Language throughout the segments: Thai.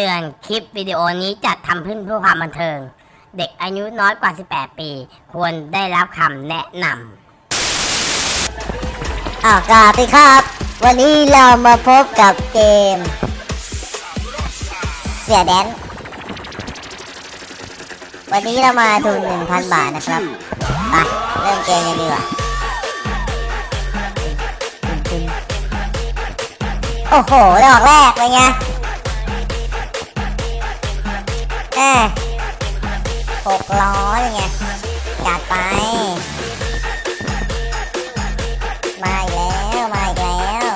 เตือนคลิปวิดีโอนี้จัดทำขึ้นเพื่อความบันเทิง เด็กอายุน้อยกว่า 18 ปี ควรได้รับคำแนะนำอ้าวกาบสวัสดีครับ วันนี้เรามาพบกับเกม เสียแดน วันนี้เรามาทุน1,000 บาทนะครับไปเริ่มเกมกันดีกว่าโอ้โหดอกแรกเป็นไง หกร้อยเป็นไงจัดไป มาอีกแล้วมาอีกแล้ว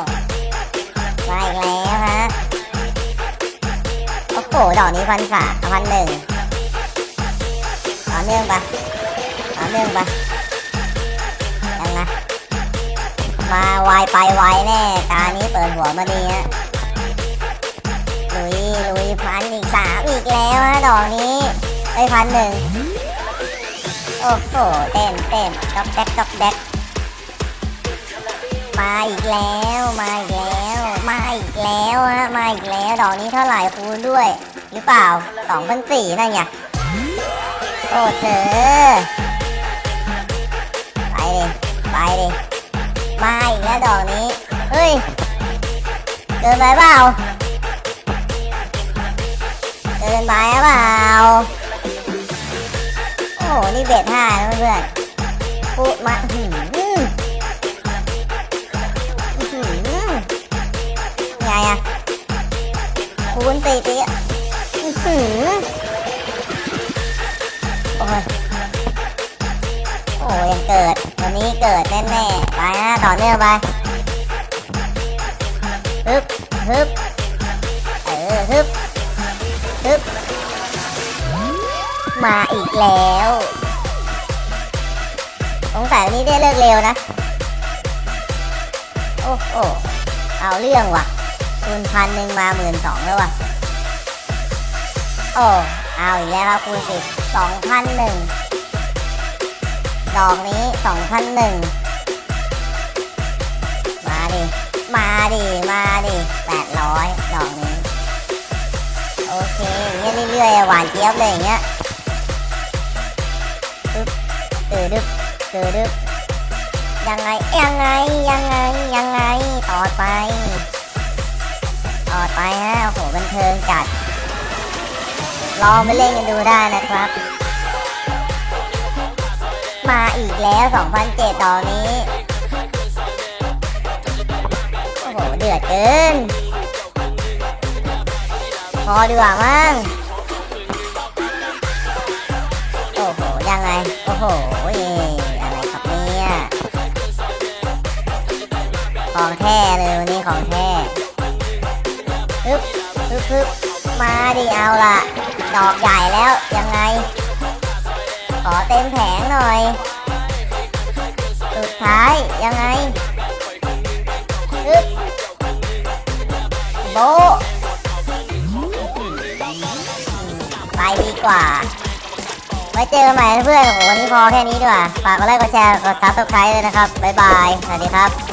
มาอีกแล้วฮะโอ้โหดอกนี้พันสามพันหนึ่งต่อเนื่องปะต่อเนื่องปะยังไงมาไวไปไวแน่ตานี้เปิดหัวมาดีฮะลุยลุยพันอีก อีกแล้วฮะดอกนี้ไอ้พันหนึ่งโอ้โหเต้นเต้นดอกแดกดอกแดกมาอีกแล้วมาอีกแล้วมาอีกแล้วฮะมาอีกแล้วดอกนี้เท่าไหร่คูณด้วย หรือเปล่าสองพันสี่นั่นไงโอ้เธอไปดิไปดิมาอีกแล้วดอกนี้ เฮ้ยเกินไปเปล่า กินไปหรือเปล่า โอ้โหนี่เบ็ดห้าเพื่อนพูดมาหืมหือไงอะคูณสี่ตีหือโอ้ยโอ้ยยังเกิด วันนี้เกิดแน่ๆ ไปนะต่อเนื่องไปฮึบฮึบเออฮึบ มาอีกแล้วสงสัยวันนี้ได้เลิกเร็วนะ โอ้โหเอาเรื่องว่ะคูณพันหนึ่งมาหมื่นสองแล้วว่ะ โอ้ เอาอีกแล้วครับคูณสิบสองพันหนึ่งดอกนี้สองพันหนึ่งมาดิ มาดิ มาดิแปดร้อยดอกนี้ โอเคเงี้ยเรื่อยๆหวานเจี๊ยบเลยอย่างเงี้ย ตือดึบตือดึบยังไงยังไงยังไงยังไงต่อไปต่อไปฮะโอ้โหบันเทิงจัด ลองไปเล่นกันดูได้นะครับ มาอีกแล้ว 2007 ตอนนี้ โอ้โห เดือดเกิน พอดีกว่ามั้ง ยังไง โอ้โหอะไรครับเนี่ยของแท้เลยวันนี้ของแท้ฮึบฮึบฮึบมาดิเอาล่ะดอกใหญ่แล้วยังไง ขอเต็มแผงหน่อย สุดท้ายยังไงฮึบโบไปดีกว่า ไว้เจอกันใหม่เพื่อนโอ้โหวันนี้พอแค่นี้ดีกว่าฝากกดไลค์กดแชร์กดซับสไครต์เลยนะครับบ๊ายบายสวัสดีครับ